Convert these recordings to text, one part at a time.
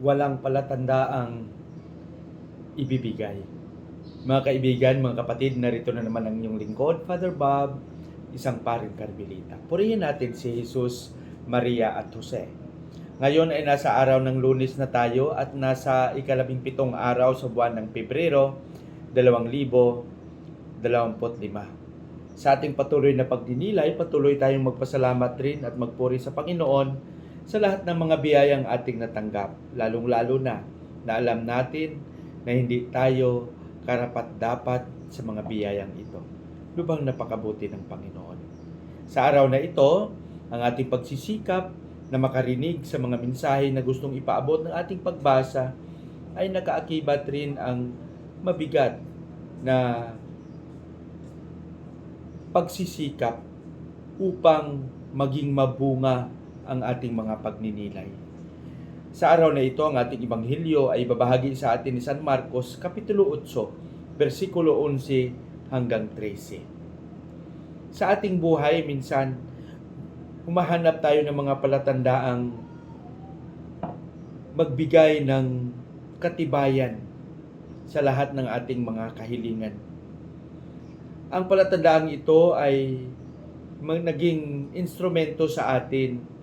walang palatandaang ibibigay. Mga kaibigan, mga kapatid, narito na naman ang inyong lingkod, Father Bob, isang paring karmelita. Purihin natin si Jesus, Maria at Jose. Ngayon ay nasa araw ng lunes na tayo at nasa ikalabing pitong araw sa buwan ng Pebrero, 2025. Sa ating patuloy na pagdinilay, patuloy tayong magpasalamat rin at magpuri sa Panginoon sa lahat ng mga biyayang ating natanggap, lalong-lalo na na alam natin na hindi tayo karapat dapat sa mga biyayang ito. Lubang napakabuti ng Panginoon. Sa araw na ito, ang ating pagsisikap na makarinig sa mga mensahe na gustong ipaabot ng ating pagbasa ay nakaakibat rin ang mabigat na pagsisikap upang maging mabunga ang ating mga pagninilay. Sa araw na ito, ang ating ibanghilyo ay babahagi sa atin ni San Marcos, Kapitulo 8, versikulo 11 hanggang 13. Sa ating buhay, minsan, humahanap tayo ng mga palatandaang magbigay ng katibayan sa lahat ng ating mga kahilingan. Ang palatandaang ito ay naging instrumento sa atin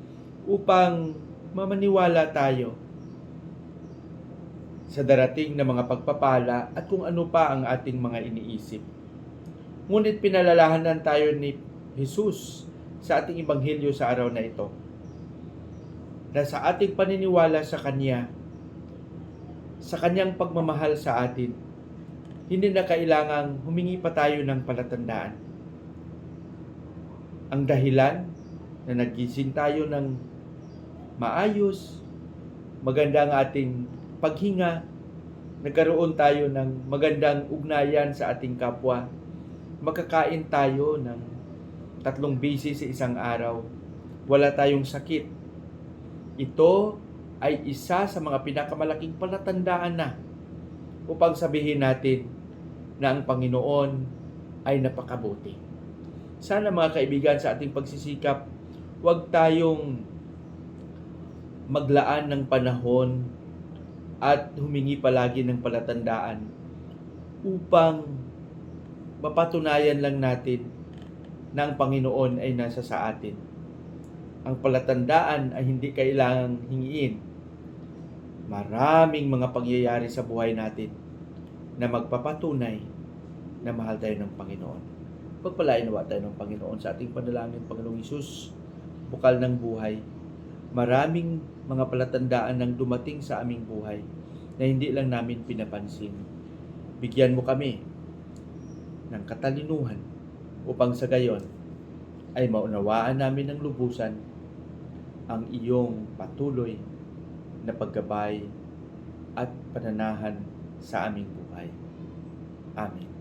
upang mamaniwala tayo sa darating na mga pagpapala at kung ano pa ang ating mga iniisip. Ngunit pinalalahanan tayo ni Jesus sa ating ibanghilyo sa araw na ito na sa ating paniniwala sa Kanya, sa Kanyang pagmamahal sa atin, hindi na kailangang humingi pa tayo ng palatandaan. Ang dahilan na nagising tayo ng maayos, maganda ang ating paghinga, nagkaroon tayo ng magandang ugnayan sa ating kapwa, makakain tayo ng tatlong beses sa isang araw, wala tayong sakit. Ito ay isa sa mga pinakamalaking palatandaan na upang sabihin natin na ang Panginoon ay napakabuti. Sana mga kaibigan sa ating pagsisikap, huwag tayong maglaan ng panahon at humingi palagi ng palatandaan upang mapatunayan lang natin na ang Panginoon ay nasa sa atin. Ang palatandaan ay hindi kailangang hingiin. Maraming mga pangyayari sa buhay natin na magpapatunay na mahal tayo ng Panginoon. Pagpalain nawa tayo ng Panginoon sa ating panalangin, Panginoong Isus, bukal ng buhay. Maraming mga palatandaan ng dumating sa aming buhay na hindi lang namin pinapansin. Bigyan mo kami ng katalinuhan upang sa gayon ay maunawaan namin ng lubusan ang iyong patuloy na paggabay at pananahan sa aming buhay. Amen.